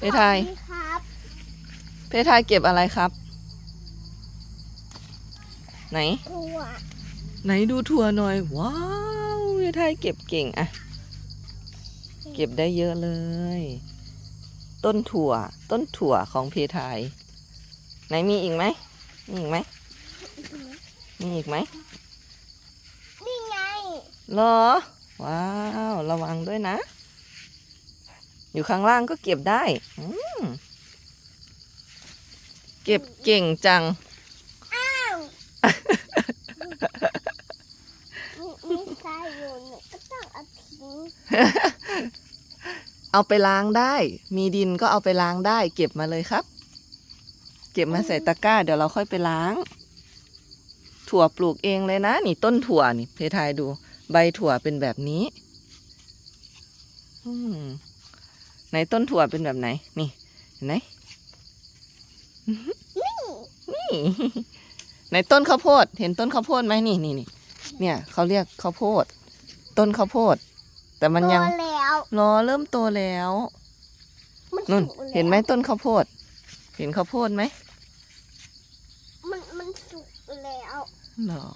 เพทายขอบคุณครับเพทายเก็บอะไรครับ ไหน ถั่วไหนดูถั่วหน่อย ว้าวเพทายเก็บเก่งอะเก็บได้เยอะเลย ต้นถั่ว ต้นถั่วของเพทายไหนมีอีกไหมมีอีกไหมมีอีกไหมนี่ไงเหรอ ว้าว ระวังด้วยนะ อยู่ข้างล่างก็เก็บได้อืมเก็บเก่งจัง อ้าวมีมีทรายอยู่เนี่ยก็ต้องเอาทิ้งเอาไปล้างได้ มีดินก็เอาไปล้างได้ เก็บมาเลยครับ เก็บมาใส่ตะกร้า เดี๋ยวเราค่อยไปล้าง ถั่วปลูกเองเลยนะ นี่ต้นถั่วนี่เพทายดู ใบถั่วเป็นแบบนี้ อืม ไหนต้นถั่วเป็นแบบไหน นี่เห็นไหมนี่ ไหนต้นข้าวโพด เห็นต้นข้าวโพดไหมนี่นี่นี่เนี่ยเขาเรียกข้าวโพด ต้นข้าวโพด แต่มันยังโตแล้วรอเริ่มโตแล้วมันนุ่นสุกแล้วเห็นไหมต้นข้าวโพด เห็นข้าวโพดไหมมันมันสุกแล้วเหรอ